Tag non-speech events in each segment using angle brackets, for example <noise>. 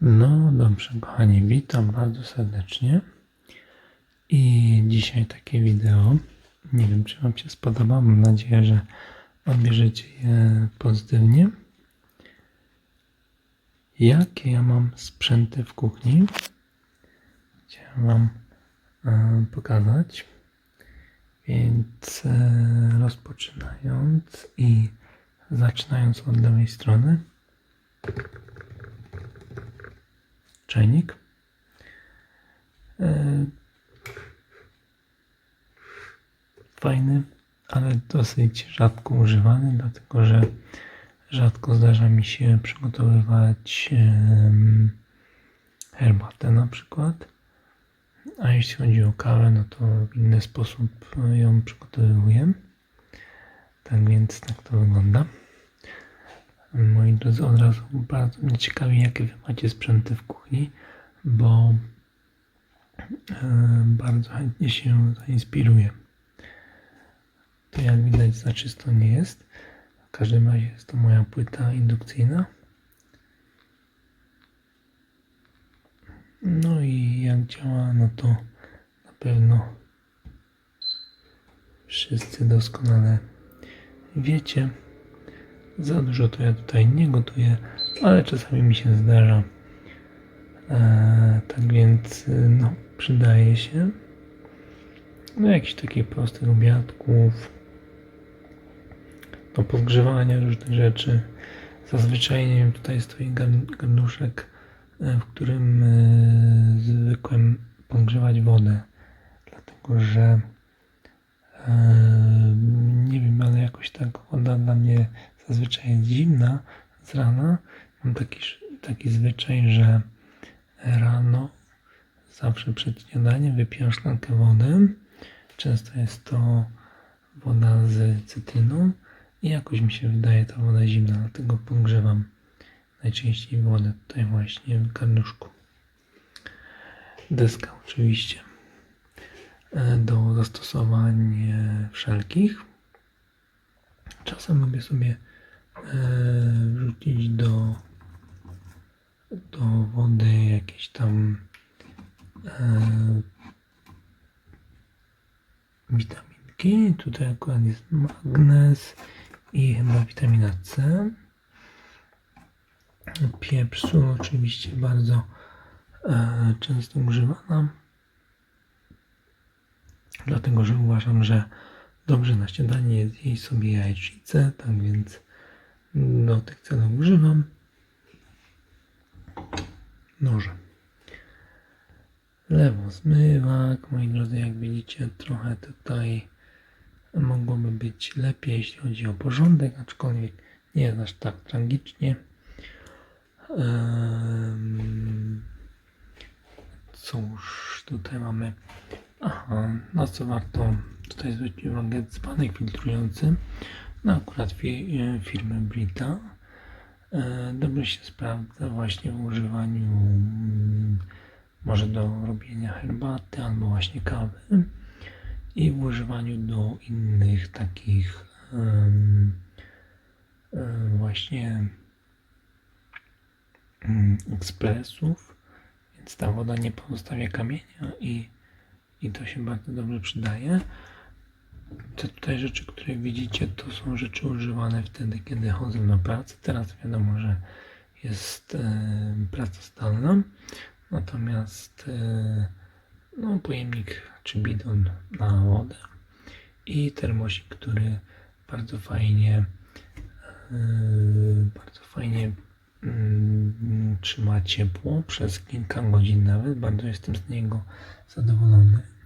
No dobrze, kochani, witam bardzo serdecznie. I dzisiaj takie wideo. Nie wiem, czy Wam się spodoba. Mam nadzieję, że odbierzecie je pozytywnie. Jakie ja mam sprzęty w kuchni? Chciałem Wam e, pokazać. Więc e, rozpoczynając i zaczynając od lewej strony. Czajnik. E, Fajny, ale dosyć rzadko używany, dlatego że rzadko zdarza mi się przygotowywać herbatę na przykład. A jeśli chodzi o kawę, no to w inny sposób ją przygotowuję. Tak więc tak to wygląda. Moi drodzy, od razu bardzo mnie ciekawi, jakie wy macie sprzęty w kuchni, bo e, bardzo chętnie się zainspiruję. To jak widać za czysto nie jest. W każdym razie jest to moja płyta indukcyjna. No i jak działa, no to na pewno wszyscy doskonale wiecie. Za dużo to ja tutaj nie gotuję, ale czasami mi się zdarza. Eee, tak więc y, no, przydaje się do jakichś takich prostych obiadków, do podgrzewania różnych rzeczy. Zazwyczaj nie wiem, tutaj stoi gar- garnuszek, e, w którym e, zwykłem podgrzewać wodę, dlatego że e, nie wiem, ale jakoś tak woda dla mnie zazwyczaj jest zimna z rana. Mam taki, taki zwyczaj, że rano zawsze przed śniadaniem wypijam szklankę wody. Często jest to woda z cytryną i jakoś mi się wydaje ta woda zimna, dlatego podgrzewam najczęściej wodę tutaj właśnie w garnuszku. Deska oczywiście e, do zastosowań wszelkich. Czasem lubię sobie wrzucić do, do wody jakieś tam e, witaminki. Tutaj akurat jest magnez i chyba witamina C. Pieprz sól oczywiście bardzo e, często używana. Dlatego, że uważam, że dobrze na śniadanie jest jeść sobie jajecznicę, tak więc do tych celów używam noże. Lewo zmywak, moi drodzy, jak widzicie, trochę tutaj mogłoby być lepiej, jeśli chodzi o porządek, aczkolwiek nie jest aż tak tragicznie. Cóż, tutaj mamy. Aha, na co warto tutaj zwrócić uwagę, dzbanek filtrujący. No akurat e, firmy Brita. E, Dobrze się sprawdza właśnie w używaniu mm, może do robienia herbaty albo właśnie kawy i w używaniu do innych takich em, właśnie mm, ekspresów, więc ta woda nie pozostawia kamienia i, i to się bardzo dobrze przydaje. Te tutaj rzeczy, które widzicie, to są rzeczy używane wtedy, kiedy chodzę na pracę. Teraz wiadomo, że jest e, praca zdalna, natomiast e, no, pojemnik czy bidon na wodę i termosik, który bardzo fajnie e, bardzo fajnie mm, trzyma ciepło przez kilka godzin nawet. Bardzo jestem z niego zadowolony.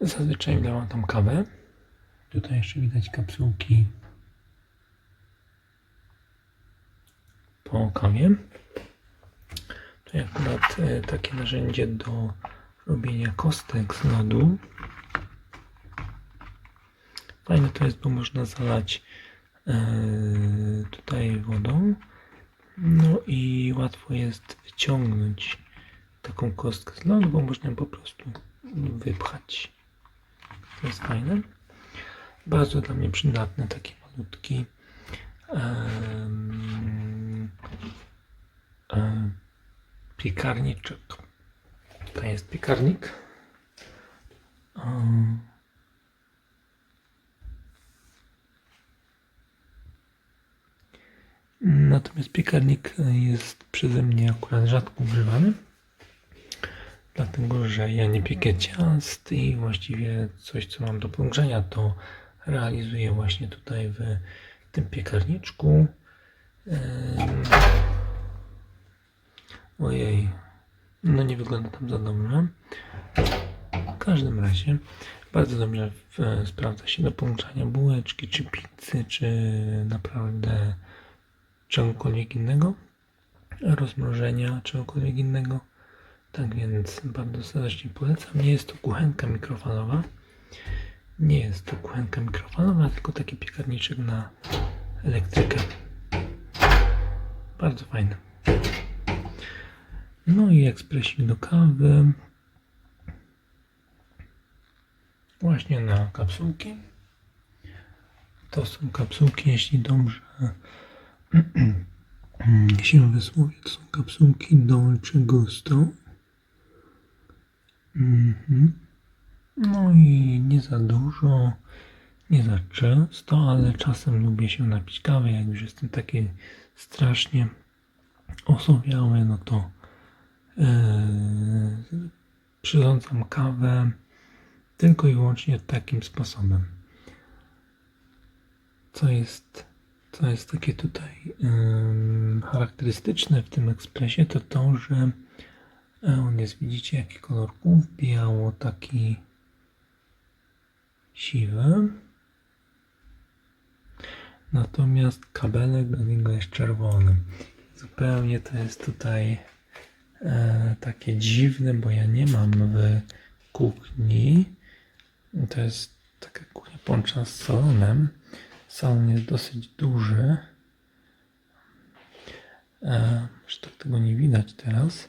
Zazwyczaj wlewam tam kawę. Tutaj jeszcze widać kapsułki po kawie. To akurat e, takie narzędzie do robienia kostek z lodu. Fajne to jest, bo można zalać e, tutaj wodą. No i łatwo jest wyciągnąć taką kostkę z lodu, bo można ją po prostu wypchać. To jest fajne. Bardzo dla mnie przydatny taki malutki piekarniczek. To jest piekarnik. Natomiast piekarnik jest przeze mnie akurat rzadko używany. Dlatego, że ja nie piekę ciast i właściwie coś, co mam do pogrzenia, to realizuję właśnie tutaj w tym piekarniczku. Ojej, no nie wygląda tam za dobrze. W każdym razie bardzo dobrze sprawdza się do pogrzania bułeczki, czy pizzy, czy naprawdę czegokolwiek innego, rozmrożenia czegokolwiek innego. Tak więc bardzo serdecznie polecam. Nie jest to kuchenka mikrofalowa. Nie jest to kuchenka mikrofalowa, tylko taki piekarniczek na elektrykę. Bardzo fajny. No i ekspresik do kawy. Właśnie na kapsułki. To są kapsułki, jeśli dobrze <clears throat> się wysłowię. To są kapsułki Dolce Gusto. Mhm. No i nie za dużo, nie za często, ale czasem lubię się napić kawy. Jak już jestem taki strasznie osowiały, no to yy, przyrządzam kawę tylko i wyłącznie takim sposobem. Co jest, co jest takie tutaj ym, charakterystyczne w tym ekspresie, to to, że e, on jest, widzicie, jaki kolorków? Biało, taki siwy. Natomiast kabelek do niego jest czerwony. Zupełnie to jest tutaj e, takie dziwne, bo ja nie mam w kuchni. To jest taka kuchnia połączona z salonem. Salon jest dosyć duży. E, że tak tego nie widać teraz,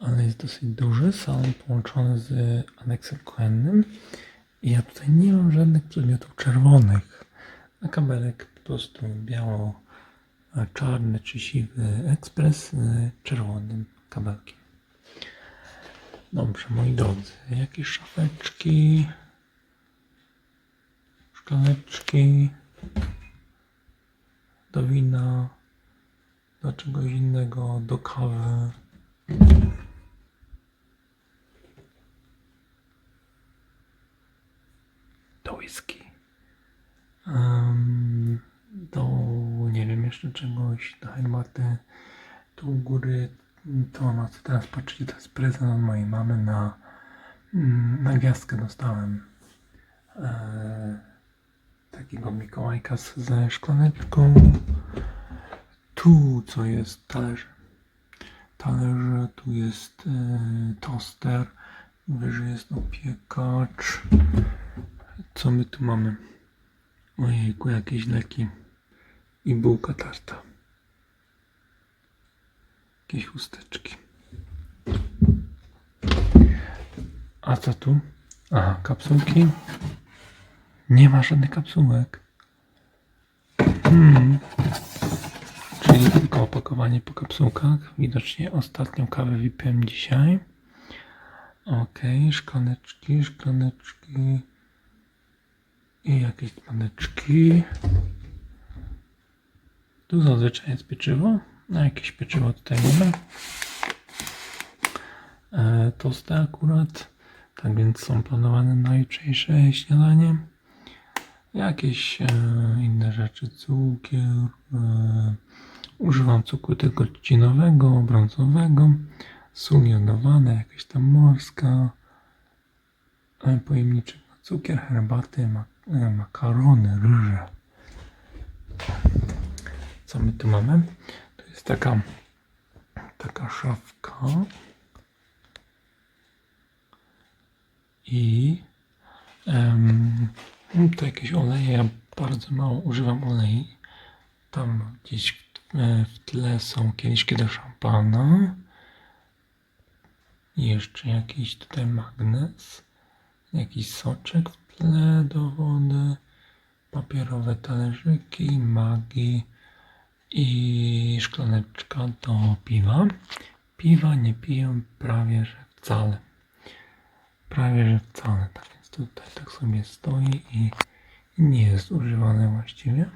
ale jest dosyć duży. Salon połączony z aneksem kuchennym. I ja tutaj nie mam żadnych przedmiotów czerwonych. A kabelek po prostu biało-czarny czy siwy ekspres z czerwonym kabelkiem. Dobrze, moi drodzy, jakieś szafeczki, szklaneczki do wina, do czegoś innego, do kawy. Do whisky. Em, do, nie wiem, jeszcze czegoś, do herbaty. Tu u góry, to na co teraz patrzycie, to jest prezent od mojej mamy na, mm, na gwiazdkę dostałem. E, takiego Mikołajka ze szklaneczką. Tu co jest talerz. Talerze, tu jest e, toster, wyżej jest opiekacz. Co my tu mamy? Ojejku, jakieś leki i bułka tarta. Jakieś chusteczki. A co tu? Aha, kapsułki. Nie ma żadnych kapsułek. Hmm. Czyli tylko opakowanie po kapsułkach. Widocznie ostatnią kawę wypiłem dzisiaj. Ok, szklaneczki, szklaneczki i jakieś szklaneczki. Tu zazwyczaj jest pieczywo. A jakieś pieczywo tutaj nie ma. E, tosty akurat. Tak więc są planowane na jutrzejsze śniadanie. Jakieś e, inne rzeczy, cukier. E, używam cukru tylko trzcinowego, brązowego, sól jodowana, jakaś tam morska, e, pojemniczek na cukier, herbaty, ma, e, makarony, ryże. Co my tu mamy? To jest taka, taka szafka i em, to jakieś oleje. Ja bardzo mało używam olei. Tam gdzieś e, w tle są kieliszki do szampana. I jeszcze jakiś tutaj magnes. Jakiś soczek w tle do wody. Papierowe talerzyki, magi, i szklaneczka do piwa. Piwa nie piję prawie że wcale. Prawie że wcale. Tak więc tutaj tak sobie stoi i nie jest używane właściwie.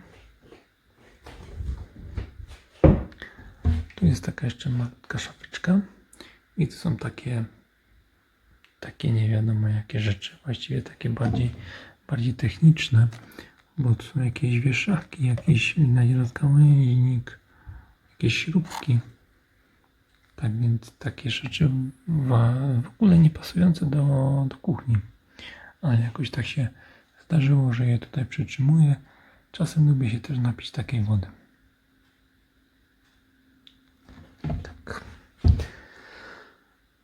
Tu jest taka jeszcze malutka szafeczka i to są takie takie nie wiadomo jakie rzeczy, właściwie takie bardziej, bardziej techniczne, bo tu są jakieś wieszaki, jakiś gałęźnik, jakieś śrubki. Tak więc takie rzeczy w, w ogóle nie pasujące do, do kuchni. Ale jakoś tak się zdarzyło, że je tutaj przytrzymuję. Czasem lubię się też napić takiej wody.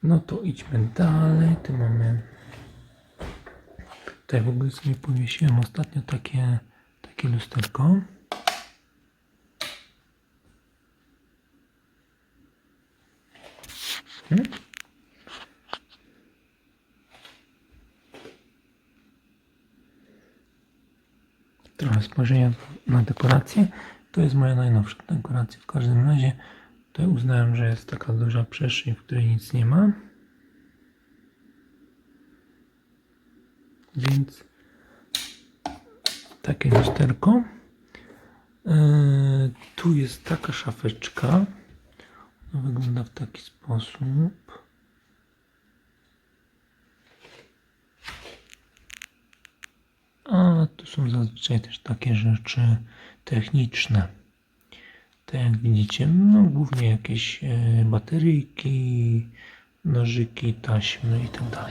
No to idźmy dalej. Tu mamy. Tutaj w ogóle sobie powiesiłem ostatnio takie, takie lusterko. Hmm? Trochę spojrzenia na dekorację. To jest moja najnowsza dekoracja. W każdym razie tutaj uznałem, że jest taka duża przestrzeń, w której nic nie ma. Więc takie lusterko. Eee, tu jest taka szafeczka. Ona wygląda w taki sposób. A tu są zazwyczaj też takie rzeczy techniczne. Tak jak widzicie, no głównie jakieś e, bateryjki, nożyki, taśmy i tak.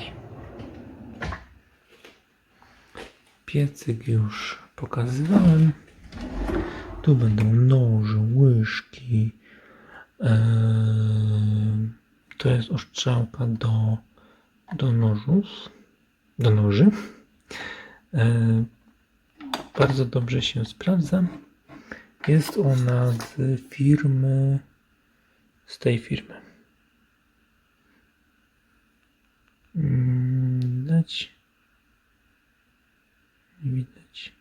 Piecyk już pokazywałem. Tu będą noże, łyżki. Eee, to jest ostrzałka do, do nożów, do noży. Eee, bardzo dobrze się sprawdza. Jest ona z firmy, z tej firmy. Mm, Widać? Nie widać.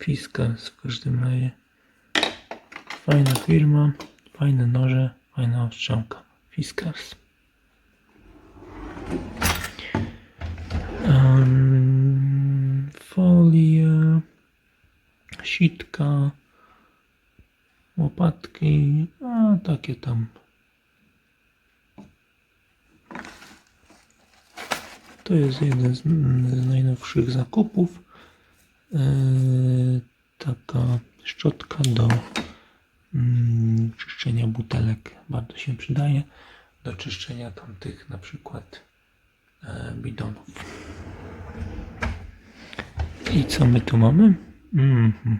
Fiskars w każdym razie. Fajna firma, fajne noże, fajna ostrzałka. Fiskars. Um, folie, sitka, łopatki, a takie tam. To jest jeden z, z najnowszych zakupów. E, taka szczotka do mm, czyszczenia butelek bardzo się przydaje. Do czyszczenia tamtych na przykład e, bidonów. I co my tu mamy? Mhm.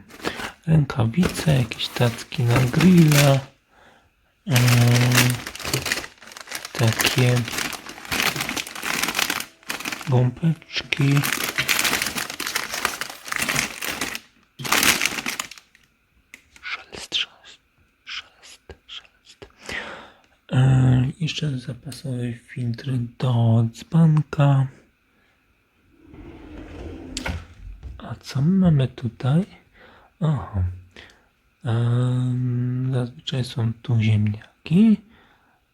Rękawice, jakieś tacki na grilla. takie gąbeczki. Szelest, szelest, szelest. E, jeszcze zapasowe filtry do dzbanka. A co my mamy tutaj? Aha. Zazwyczaj są tu ziemniaki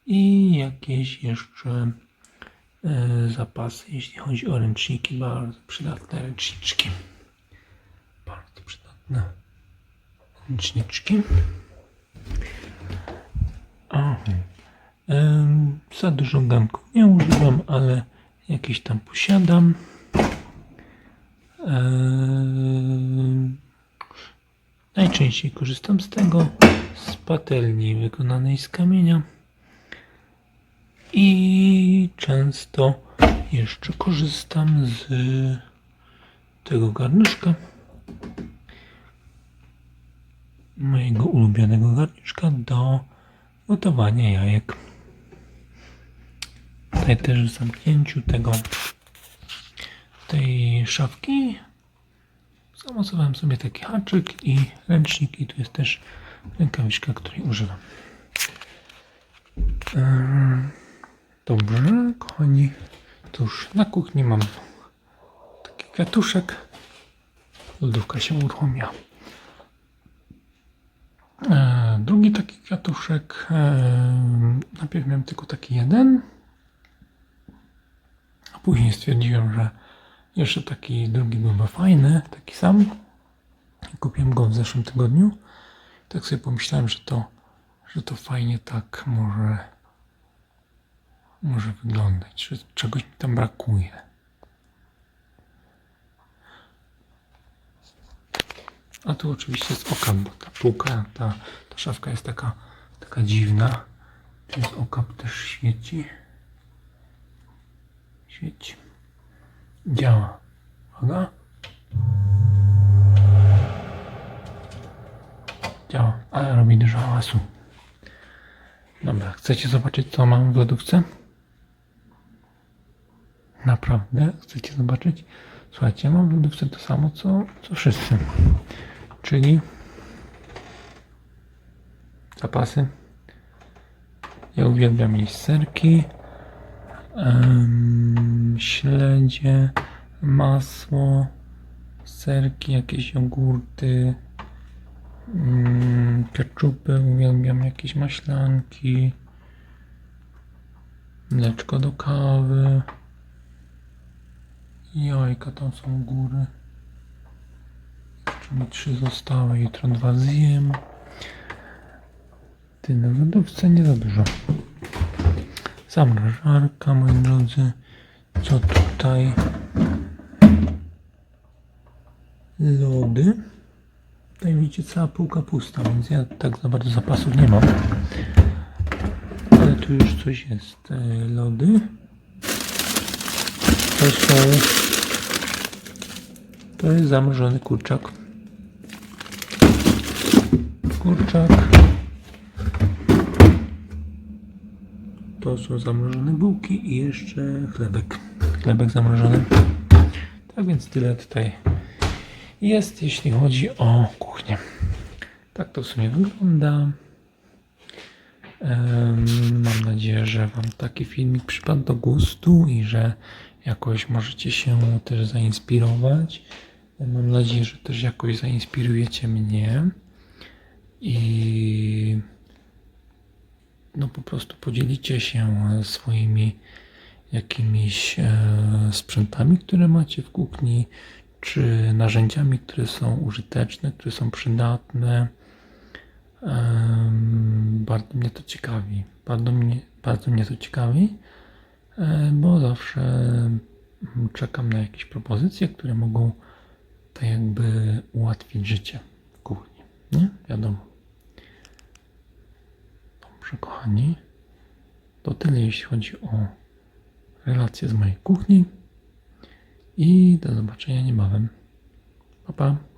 i jakieś jeszcze e, zapasy, jeśli chodzi o ręczniki. Bardzo przydatne ręczniczki. Bardzo przydatne ręczniczki. Aha. Za dużo ganków nie używam, ale jakieś tam posiadam. Em, najczęściej korzystam z tego, z patelni wykonanej z kamienia. I często jeszcze korzystam z tego garnuszka. Mojego ulubionego garnuszka do gotowania jajek. Tutaj też w zamknięciu tego tej szafki zamocowałem sobie taki haczyk i ręcznik i tu jest też rękawiczka, której używam. Eee, Dobrze, kochani. Cóż, na kuchni mam taki kwiatuszek. Lodówka się uruchomiła. kwiatuszek. em, Najpierw miałem tylko taki jeden, a później stwierdziłem, że jeszcze taki drugi byłby fajny, taki sam. Kupiłem go w zeszłym tygodniu. Tak sobie pomyślałem, że to, że to fajnie tak może, może wyglądać, że czegoś mi tam brakuje. A tu oczywiście jest okap, bo ta półka, ta, ta szafka jest taka, taka dziwna. Jest okap też świeci. Świeci. Działa. Uwaga. Działa, ale robi dużo hałasu. Dobra, chcecie zobaczyć co mam w lodówce? Naprawdę? Chcecie zobaczyć? Słuchajcie, mam w lodówce to samo co, co wszyscy. Czyli zapasy. Ja uwielbiam jeść serki, śledzie, masło, serki, jakieś jogurty, mm, keczupy, uwielbiam jakieś maślanki, mleczko do kawy, jajka tam są góry. Jeszcze mi trzy zostały, jutro dwa zjem. Ty na lodówce nie za dużo. Zamrażarka, moi drodzy. Co tutaj? Lody. Tutaj widzicie cała półka pusta, więc ja tak za bardzo zapasów nie mam. Ale tu już coś jest. E, Lody. To są... To jest zamrożony kurczak. Kurczak. To są zamrożone bułki i jeszcze chlebek. Chlebek zamrożony. Tak więc tyle tutaj jest, jeśli chodzi o kuchnię. Tak to w sumie wygląda. Mam nadzieję, że Wam taki filmik przypadł do gustu i że jakoś możecie się też zainspirować. Mam nadzieję, że też jakoś zainspirujecie mnie i no po prostu podzielicie się swoimi jakimiś e, sprzętami, które macie w kuchni, czy narzędziami, które są użyteczne, które są przydatne. Bardzo mnie to ciekawi. Bardzo mnie, bardzo mnie to ciekawi, e, bo zawsze czekam na jakieś propozycje, które mogą tak jakby ułatwić życie w kuchni. Nie? Wiadomo. Dobrze, kochani. To tyle, jeśli chodzi o relacje z mojej kuchni. I do zobaczenia niebawem. Pa, pa.